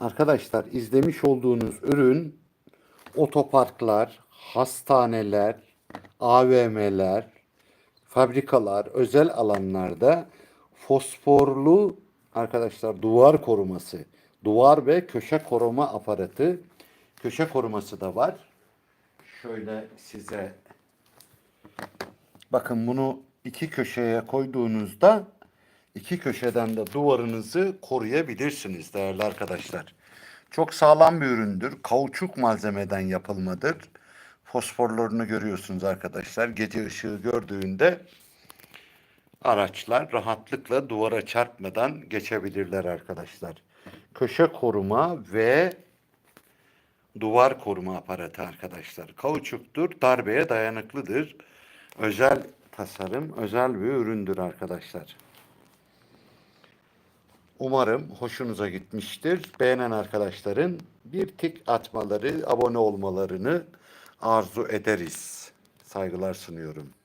Arkadaşlar izlemiş olduğunuz ürün otoparklar, hastaneler, AVM'ler, fabrikalar, özel alanlarda fosforlu arkadaşlar duvar koruması, duvar ve köşe koruma aparatı, köşe koruması da var. Şöyle size bakın bunu iki köşeye koyduğunuzda iki köşeden de duvarınızı koruyabilirsiniz değerli arkadaşlar. Çok sağlam bir üründür. Kauçuk malzemeden yapılmadır. Fosforlarını görüyorsunuz arkadaşlar. Gece ışığı gördüğünde araçlar rahatlıkla duvara çarpmadan geçebilirler arkadaşlar. Köşe koruma ve duvar koruma aparatı arkadaşlar. Kauçuktur, darbeye dayanıklıdır. Özel tasarım, özel bir üründür arkadaşlar. Umarım hoşunuza gitmiştir. Beğenen arkadaşların bir tik atmaları, abone olmalarını arzu ederiz. Saygılar sunuyorum.